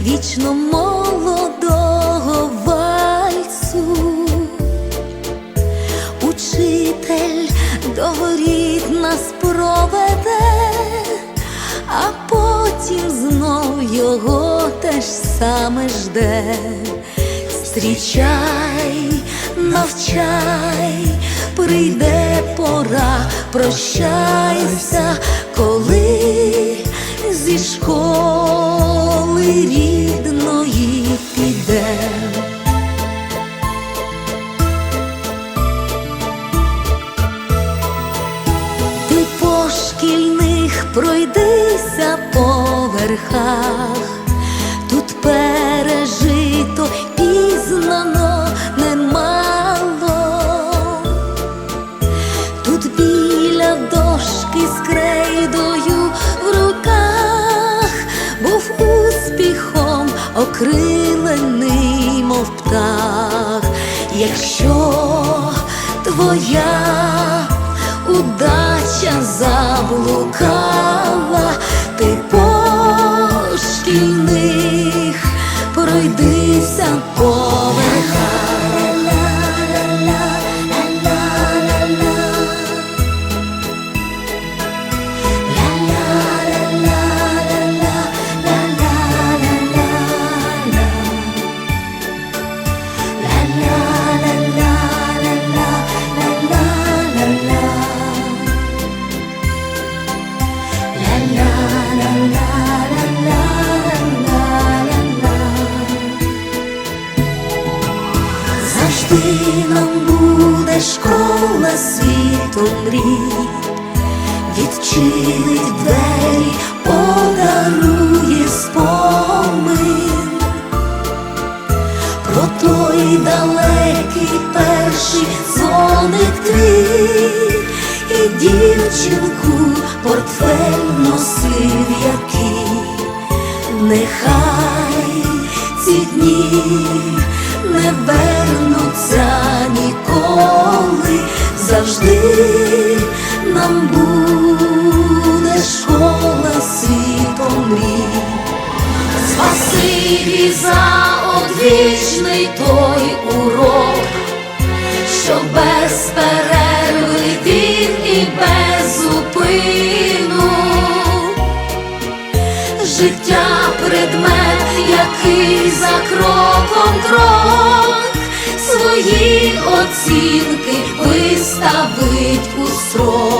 вічно молодого вальсу, учитель до нас проведе, а потім знов його те ж саме жде. Зустрічай, навчай, прийде пора, прощайся, коли зі школи рідної піде. Ти по шкільних пройдися по верхах, окрилений, мов птах, якщо твоя удача заблукала, відчинить двері, подарує спомин. Про той далекий перший дзвоник твій. І дівчинку портфель носив який, нехай ці дні не вернуться ніколи, завжди нам буде Спасибі за одвічний той урок, що без перерви він і без зупину. Життя предмет, який за кроком крок свої оцінки виставить у строк,